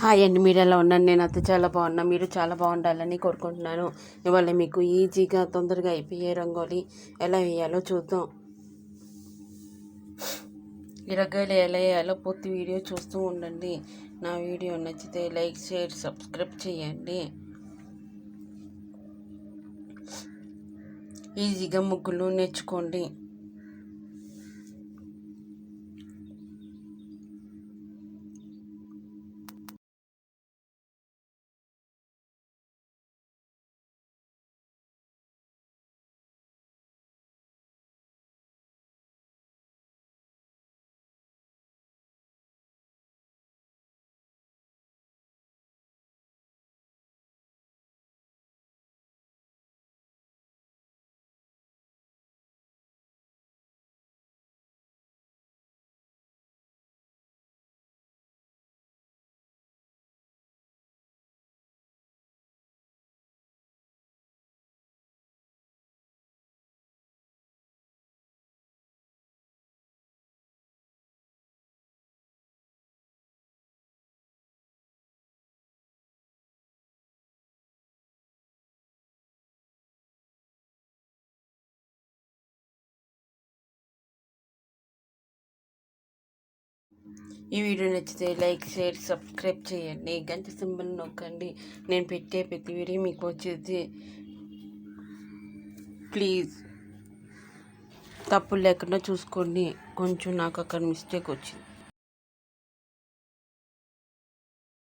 Hi అండి మీరు ఎలా ఉన్నాను నేను అత్త చాలా బాగున్నా. మీరు చాలా బాగుండాలని కోరుకుంటున్నాను. ఇవాళ మీకు ఈజీగా తొందరగా అయిపోయే రంగోలి ఎలా వేయాలో చూద్దాం. ఈ రంగోలి ఎలా వేయాలో పూర్తి వీడియో చూస్తూ ఉండండి. నా వీడియో నచ్చితే లైక్ షేర్ సబ్స్క్రైబ్ చేయండి. ఈజీగా ముగ్గులు నేర్చుకోండి. ఈ వీడియో నచ్చితే లైక్ షేర్ సబ్స్క్రైబ్ చేయండి. గంట సింబల్ నొక్కండి. నేను పెట్టే ప్రతి వీడియో మీకు వచ్చేది. ప్లీజ్. తప్పు లేకుండా చూసుకోండి. కొంచెం నాకు అక్కడ మిస్టేక్ వచ్చింది.